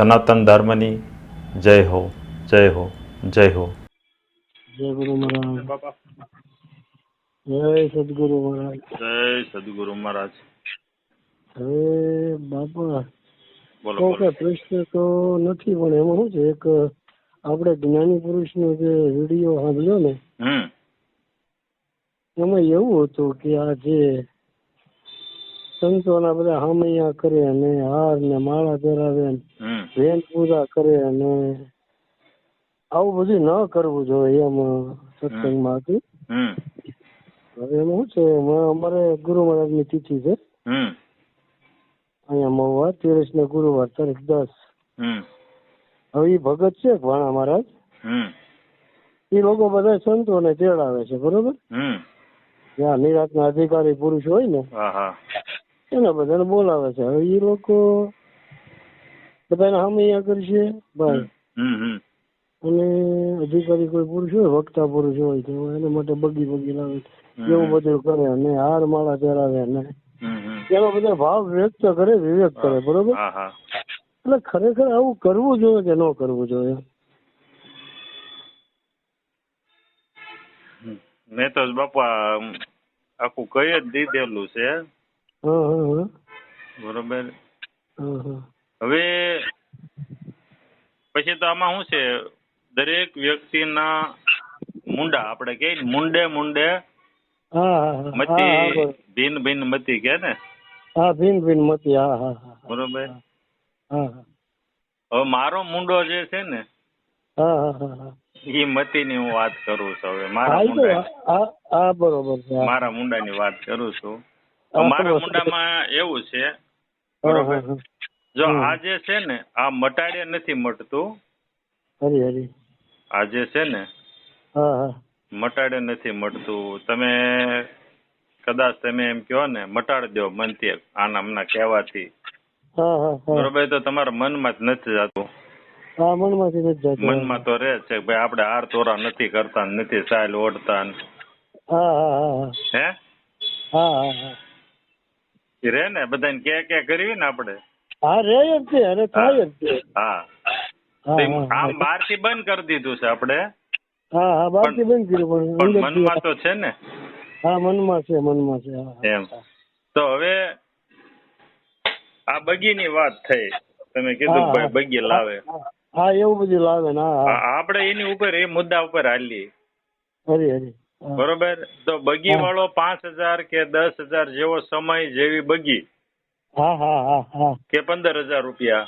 સનાતન ધર્મની જય હો જય હો જય હો. જય ગુરુ મહારાજ. જય સદગુરુ મહારાજ. જય સદગુરુ મહારાજ. હવે બાપા બોલો કે પ્રશ્ન તો નથી પણ એમાં શું છે એક આપણે જ્ઞાની પુરુષનો જે વીડિયો સાંભળ્યો ને હમ. એમાં એવું હતું કે આ જે સંતોના બધા હામૈયા કરે અને હાર ને માળા પહેરાવે ને હમ પૂજા કરે અને આવું બધું ન કરવું જોઈએ એમ સત્સંગમાં હતું હવે એમ શું છે અમારે ગુરુ મહારાજની તિથિ છે. અહીંયા મહુવા તેરસ ને ગુરુવાર તારીખ દસ. હમ. હવે એ ભગત છે ભાણા મહારાજ? હમ. એ લોકો બધા સંતોને તેડાવે છે બરોબર? હમ. જ્યાં નિરાતના અધિકારી પુરુષ હોય ને એના બધાને બોલાવે છે. હવે એ લોકો બધાને હમૈયા કરશે ભાઈ હમ હમ અને અધિકારી કોઈ પુરુષ હોય વક્તા પુરુષ હોય તો એના માટે બગી બગી લાવે. એવું બધું કરે અને હાર માળા ચડાવે ને હમ બધા ભાવ વ્યક્ત કરે વિવેક કરે બરોબર? એટલે ખરેખર આવું કરવું જોઈએ કે ન કરવું જોઈએ? મેં તો બાપા આખું કહી જ દીધેલું છે. બરોબર? હા હા. હવે પછી તો આમાં શું છે દરેક વ્યક્તિના મુંડા આપણે કે મુંડે મુંડે મતી. ભિન્ન ભિન્ન મતી કે ને હા ભીન ભીન મતી હા હા બરોબર હા હવે મારો મુંડો જે છે ને હા હા હા હા વાત કરું છું હવે મારા મુંડા બરોબર છે. મારા મુંડાની વાત કરું છું મારા. મુંડામાં એવું છે બરોબર. જો. આ જે છે ને આ મટાડે નથી મટતું. હરી હરી. આ જે છે ને મટાડે નથી મટતું. તમે કદાચ તમે એમ કહો ને મટાડી દો મનથી આના હમણાં કહેવાથી. બરોબર તો તમારા મનમાં જ નથી જતું. મનમાંથી નથી જતું. મનમાં તો રહે છે ભાઈ આપણે હાર તોરા નથી કરતા નથી સાયલ ઓઢતા. હા હા હા હા. ને બધાને કે કે કરવી ને આપણે? હા રે જ છે અરે થાય જ છે. હા. આમ બહારથી બંધ કરી દીધું છે આપણે. હા હા બાકી બંધ કર્યું પણ મનમાં તો છે ને. હા મનમાં છે મનમાં છે એમ. તો હવે આ બગીની વાત થઈ. તમે કીધું ભાઈ બગી લાવે. હા, એવું બધું લાવે ને આપણે એની ઉપર એ મુદ્દા ઉપર હાલી હરી હરી બરોબર? તો બગી વાળો પાંચ હજાર કે દસ હજાર જેવો સમય જેવી બગી. હા હા હા હા. કે પંદર હજાર રૂપિયા?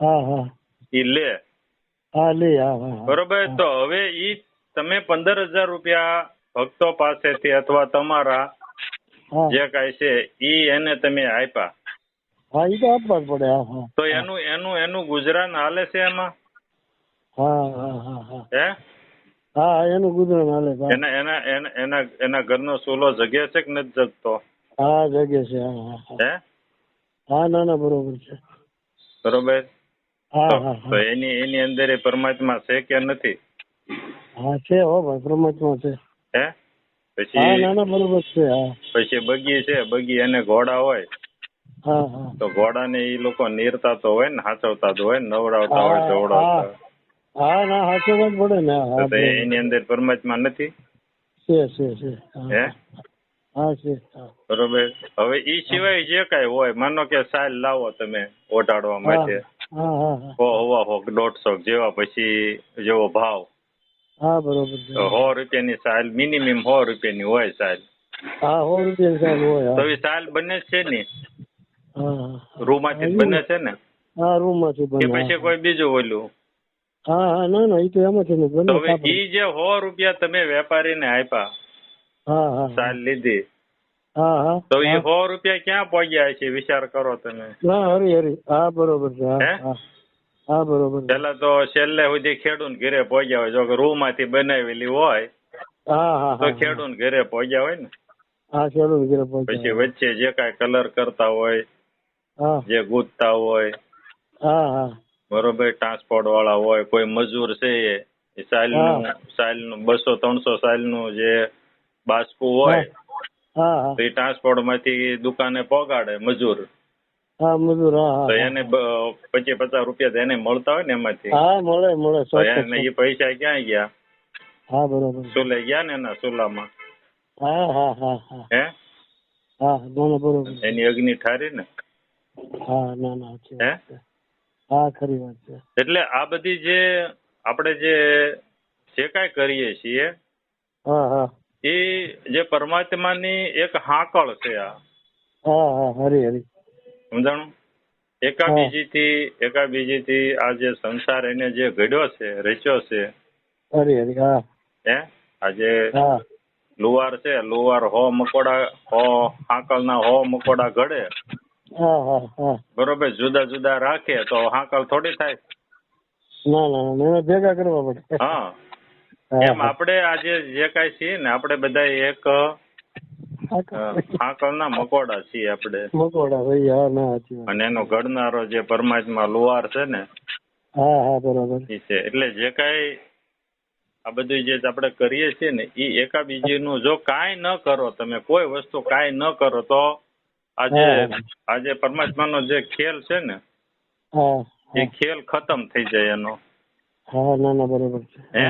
હા હા. ઈ લે. હા લે હા હા હા. બરોબર તો હવે ઈ તમે પંદર હજાર રૂપિયા ભક્તો પાસેથી અથવા તમારા જે કાંઈ છે ઈ એને તમે આપ્યા. હા ઈ તો આપવા જ પડે હા હા. તો એનું એનું એનું ગુજરાન હાલે છે એમાં? હા હા હા હા. હે? હા એનું ગુજરાન હાલે એના એના એના એના એના ઘરનો સોલો જગ્યા છે કે નથી જગતો? હા જગ્યા છે હા હા. હા. હે ના ના બરોબર છે. બરોબર? હા હા તો એની એની અંદર એ પરમાત્મા છે કે નથી? હા છે હો ભાઈ પરમાત્મા છે. હે? હા ના ના બરોબર છે હા. પછી બગી છે બગી અને ઘોડા હોય. હા હા. તો ઘોડાને ઈ લોકો નીરતા તો હોય ને હાચવતા તો હોય નવડાવતા હોય હા, હા. ના હાચવવા જ પડે ને. એની અંદર પરમાત્મા નથી? છે છે છે હા, હે બરોબર. હવે ઈ સિવાય જે કઈ હોય માનો કે સાલ લાવો તમે ઓટાડવા માટે. હા હા દોઢસો જેવા પછી જેવો ભાવ. હા બરોબર સો રૂપિયાની સાલ મિનિમમ સો રૂપિયાની હોય સાલ હા સો રૂપિયા સાલ હોય તો એ સાલ બને છે ને? રૂમાંથી બને છે ને? હા કે પછી કોઈ બીજું ઓલું? હા હા ના ના એ તો એમાંથી ને બને હવે ઈ જે સો રૂપિયા તમે વેપારીને આપ્યા હા હા સાલ લીધી તો એ સો રૂપિયા ક્યાં પહોંચ્યા છે વિચાર કરો તમે. ના હરી હરી. હા બરોબર છે હા હા? હા. બરોબર પેલા તો છેલ્લે સુધી ખેડૂત ઘરે પહોંચ્યા હોય. જો કે રૂ માંથી બનાવેલી હોય હા હા તો હા ખેડૂત ઘરે પહોંચ્યા હોય ને? હા ચાલો ઘરે પહોંચ્યા પછી વચ્ચે જે કાંઈ કલર કરતા હોય જે ગૂંથતા હોય હા હા. બરોબર ટ્રાન્સપોર્ટ વાળા હોય કોઈ મજૂર છે એ સાઇલ સાઇલનું બસો ત્રણસો સાલનું જે બાસકું હોય હા તો એ ટ્રાન્સપોર્ટમાંથી દુકાને પોગાડે મજૂર. હા મજૂર હા તો એને પચી પચીસ પચાસ રૂપિયા એને મળતા હોય ને એમાંથી? હા મળે મળે તો એને એ પૈસા ક્યાં ગયા? હા બરોબર. સુલે ગયા ને એના સુલામાં? હા હા હા હા. હે? બરોબર એની અગ્નિ ઠારી ને? હા ના ના હે? હા ખરી વાત છે. એટલે આ બધી જે આપણે જે જે કાંઈ કરીએ છીએ હા હા. એ જે પરમાત્માની એક હાકળ છે આ. હા હા હરી હરી. સમજાણું? એકા બીજી બીજીથી એકા બીજીથી આ જે સંસાર એને જે ઘડ્યો છે રચ્યો છે હરી હરી હા. હે? આજે લુવાર છે લુવાર હો મકોડા હો હાંકલના હો મકોડા ઘડે. બરોબર જુદા જુદા રાખે તો હાંકલ થોડી થાય. ના ના ભેગા કરવા પડે. હા, એમ આપણે આજે જે કાંઈ છીએ ને આપણે બધા એક અ, મકોડા છીએ આપણે. મકોડા ભાઈ હા ના સાચી અને એનો ઘડનારો જે પરમાત્મા લુવાર છે ને હા હા બરોબર. છે. એટલે જે કાંઈ આ બધું જે આપણે કરીએ છીએ ને એ એકા બીજીનું જો કાંઈ ન કરો તમે કોઈ વસ્તુ કાંઈ ન કરો તો આજે. આજે પરમાત્માનો જે ખેલ છે ને એ ખેલ ખતમ થઈ જાય એનો. હા ના ના બરોબર છે. હે?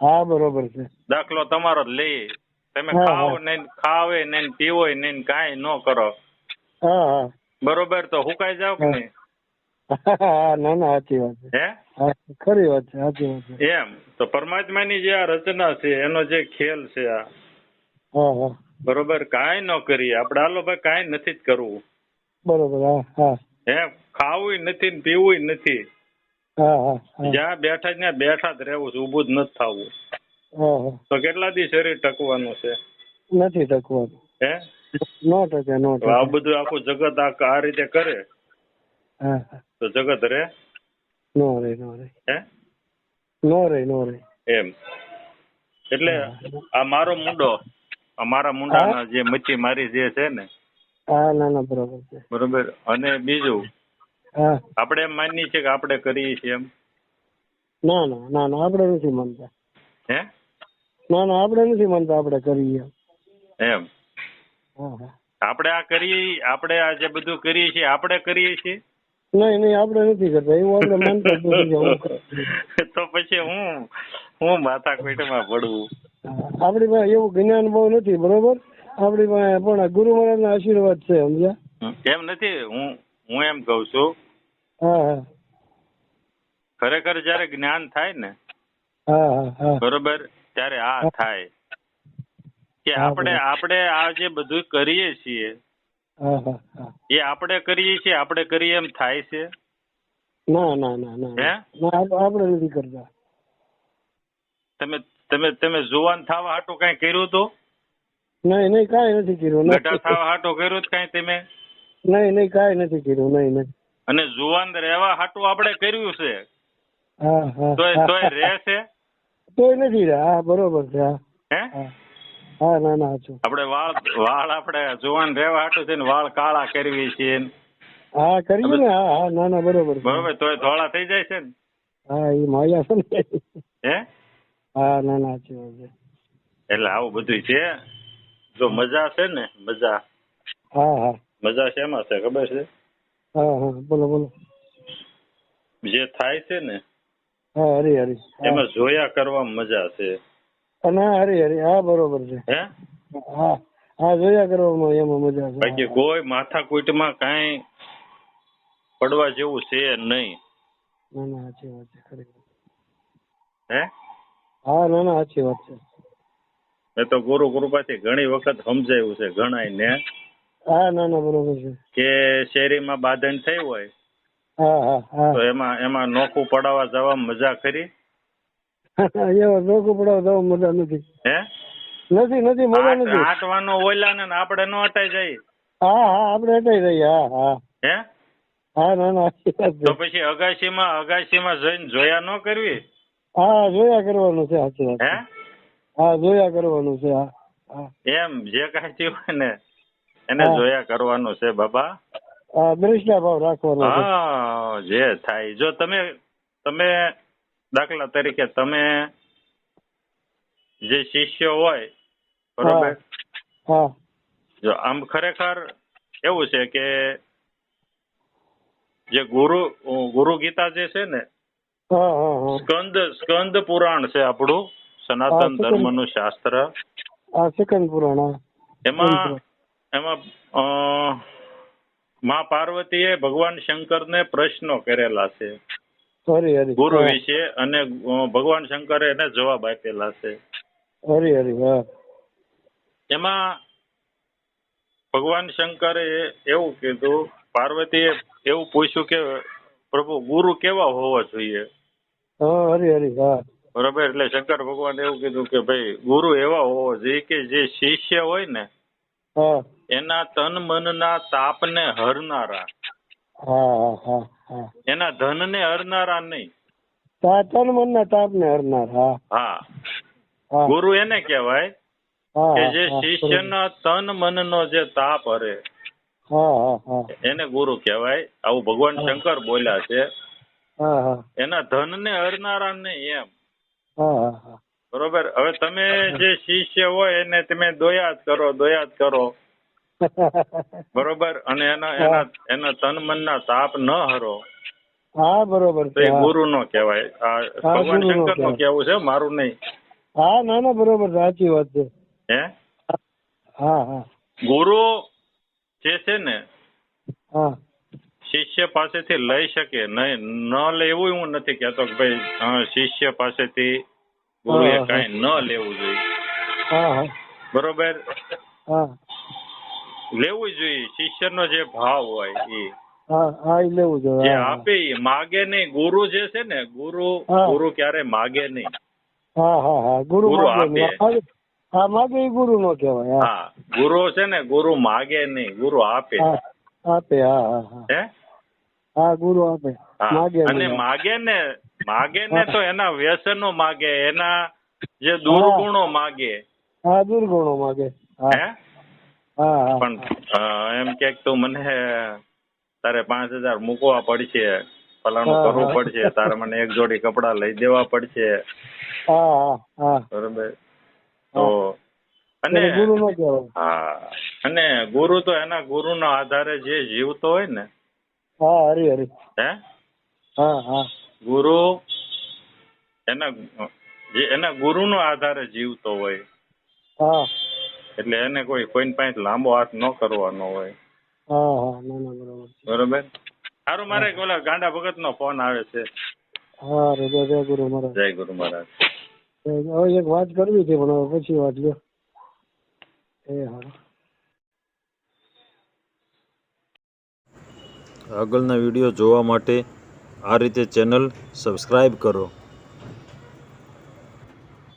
હા, બરોબર છે. દાખલો તમારો જ લઈએ તમે હા, ખાઓ હા. નહીં ખાવે નહીં પીવો નહીં કાંઈ ન કરો. હા હા. બરોબર તો હુકાઈ જાવ કે હા. નહીં? હા ના ના સાચી વાત છે. હે? હા ખરી વાત છે સાચી વાત છે. એમ તો પરમાત્માની જે આ રચના છે એનો જે ખેલ છે આ. હા હા. બરોબર કાંઈ ન કરીએ. આપણે હાલો ભાઈ કાંઈ નથી જ કરવું. બરોબર હા હા. હે ખાવું નથી ને પીવું નથી. જ્યાં બેઠા જ ત્યાં બેઠા જ રહેવું છે ઊભું જ નથી થવું. તો કેટલા દી શરીર ટકવાનું છે? નથી ટકવાનું. હે? નો ટકે નો ટકે. આ બધું આખું જગત આ આ રીતે કરે? તો જગત રે નો રે નો રે હે? નો રે નો રે એમ. એટલે આ મારો મુંડો મારા મુંડાના જે મચ્છી મારી જે છે ને હા ના ના બરોબર છે. બરોબર? અને બીજું આપણે એમ માનીએ છીએ કે આપણે કરીએ છીએ એમ. ના ના ના ના આપણે નથી માનતા. હે? ના ના આપણે નથી માનતા આપણે કરીએ એમ. આપણે આ કરીએ આપણે આ જે બધું કરીએ છીએ આપણે કરીએ છીએ? નહીં નહીં આપણે નથી કરતા. એવું આપણે માનતા. તો પછી હું હું માથા કોઈટમાં પડવું આપણી પાસે એવું જ્ઞાન બહુ નથી બરોબર? આપણી પાસે પણ ગુરુ મહારાજના આશીર્વાદ છે સમજ્યા? એમ નથી હું હું એમ કઉ છું ખરેખર જયારે જ્ઞાન થાય ને બરોબર ત્યારે આ થાય. કે આપણે આપણે આ જે બધું કરીએ છીએ એ આપણે કરીએ છીએ આપણે કરીએ એમ થાય છે? ના ના ના આપણે નથી કરતા. તમે તમે તમે જુવાન થવા હાટું કઈ કર્યું તો? નહીં નહીં કાંઈ નથી કર્યું. ગઢા થવા હાટું કર્યું કઈ તમે? નહીં નહીં કાંઈ નથી કર્યું. નહીં નહીં. અને જુવાન રહેવા હાટું આપણે કર્યું છે. તોય. તોય રહે છે? તોય નથી રહ્યા બરોબર છે હા. ના ના આપણે વાળ વાળ આપણે જુવાન રહેવા હાટું છે ને વાળ કાળા કરવી છે હા કરીએ ને. હા હા ના ના બરોબર છે. બરોબર તોય ધોળા થઈ જાય છે ને? હા એ માયા છે ને હે? હા ના ના છે એટલે આવું બધું છે. જો મજા છે ને મજા. હા હા. મજા શેમાં છે ખબર છે? હા હા બોલો બોલો. જે થાય છે ને હા હરી હરી. એમાં જોયા કરવામાં મજા છે. અને હરી હરી. હા બરોબર છે. હે? હા હા જોયા કરવામાં એમાં મજા છે. બાકી કોઈ માથાકૂટમાં કાંઈ પડવા જેવું છે નહીં. ના ના સાચી વાત છે ખરી હે? હા ના ના સાચી વાત છે. મેં તો ગુરુ કૃપાથી ઘણી વખત સમજાયું છે ઘણાય ને હા ના ના બરોબર છે. કે શેરીમાં બાંધણ થઈ હોય હા હા હા. તો એમાં એમાં નોખું પડાવવા જવા મજા કરી એવા ધોકું પડાવ તો મજા નથી. હે? નથી નથી મજા નથી. આટવાનો ઓલા ને આપણે નો અટાઈ જાય હા હા આપણે અટાઈ રહીએ હા હા. હે? હા ના ના તો પછી અગાશીમાં અગાશીમાં જઈને જોયા ન કરવી? હા જોયા કરવાનું છે સાચી વાત હે? હા જોયા કરવાનું છે હા એમ જે કાંઈ થયું ને એને જોયા કરવાનું છે બાબા? દ્રષ્ટા ભાવ રાખવાનો હા જે થાય. જો તમે તમે દાખલા તરીકે તમે જે શિષ્ય હોય બરોબર? જો આમ ખરેખર એવું છે કે જે ગુરુ ગુરુ ગીતા જે છે ને સ્કંદ સ્કંદ પુરાણ છે આપણું સનાતન. ધર્મનું શાસ્ત્ર. સેકન્ડ પુરાણ એમાં એમાં અ, માં પાર્વતીએ ભગવાન શંકરને પ્રશ્નો કરેલા છે. ગુરુ વિશે અને ભગવાન શંકરે એને જવાબ આપેલા છે. હરી હરી હા. એમાં ભગવાન શંકરે એવું કીધું પાર્વતીએ એવું પૂછ્યું કે પ્રભુ ગુરુ કેવા હોવા જોઈએ? હરી હરી હા. બરાબર એટલે શંકર ભગવાન એવું કીધું કે ભાઈ ગુરુ એવા હોવો જોઈએ કે જે શિષ્ય હોય ને હા. એના તન મનના તાપને હરનારા. એના ધનને હરનારા નહીં. તન મનના તાપને હરનારા હા. ગુરુ એને કહેવાય કે જે શિષ્યના તન મનનો જે તાપ હરે. એને ગુરુ કહેવાય. આવું ભગવાન શંકર બોલ્યા છે. એના ધન ધનને હરનારા નહીં એમ. બરોબર? હવે તમે જે શિષ્ય હોય એને તમે દોયા જ કરો દોયા જ કરો. બરોબર? અને એના એના એના તન મન ના તાપ ન હરો. હા બરોબર તો એ ગુરુ નો કહેવાય. આ ભગવાન શંકરનું. કેવું છે મારું નહીં. હા ના ના બરોબર સાચી વાત છે. હે? હા હા. ગુરુ જે છે ને હા. શિષ્ય પાસેથી લઈ શકે. નહીં ન લેવું હું નથી કહેતો કે ભાઈ શિષ્ય પાસેથી ગુરુએ. કાંઈ ન લેવું જોઈએ. બરોબર? લેવું જોઈએ. શિષ્યનો જે ભાવ હોય એ. હા એ લેવું જોઈએ આપે માગે નહીં. ગુરુ જે છે ને ગુરુ ગુરુ ક્યારે માગે નહીં. હા હા હા. ગુરુ ગુરુ માગે આપે. હા, હા માગે એ ગુરુ નો કહેવાય હા. હા. ગુરુ છે ને ગુરુ માગે નહીં. ગુરુ આપે. આપે હા હા હા. હે? હા ગુરુ આપે. માગે અને માગે ને માગે ને તો એના વ્યસનો માગે. એના જે દુર્ગુણો માગે. હા દુર્ગુણો માગે. હા? પણ એમ કે તું મને તારે પાંચ હજાર મૂકવા પડશે ફલાણું કરવું પડશે તારે મને એક જોડી કપડા લઈ દેવા પડશે. બરોબર? તો અને ગુરુ નો હા અને ગુરુ તો એના ગુરુના આધારે જે જીવતો હોય ને. હા હરી હરી. હે? હા હા. ગુરુ એના જે એના ગુરુ નો આધારે જીવતો હોય. હા. એટલે એને કોઈ કોઈની પાસે લાંબો હાથ ન કરવાનો હોય. હા હા ના ના બરોબર સારું મારે ઓલા ગાંડા ભગત નો ફોન આવે છે. હા જય જય ગુરુ મહારાજ. જય ગુરુ મહારાજ. હવે એક વાત કરવી હતી પણ હવે પછી વાત લ્યો એ હા આગળના વીડિયો જોવા માટે આ રીતે ચેનલ સબસ્ક્રાઈબ કરો.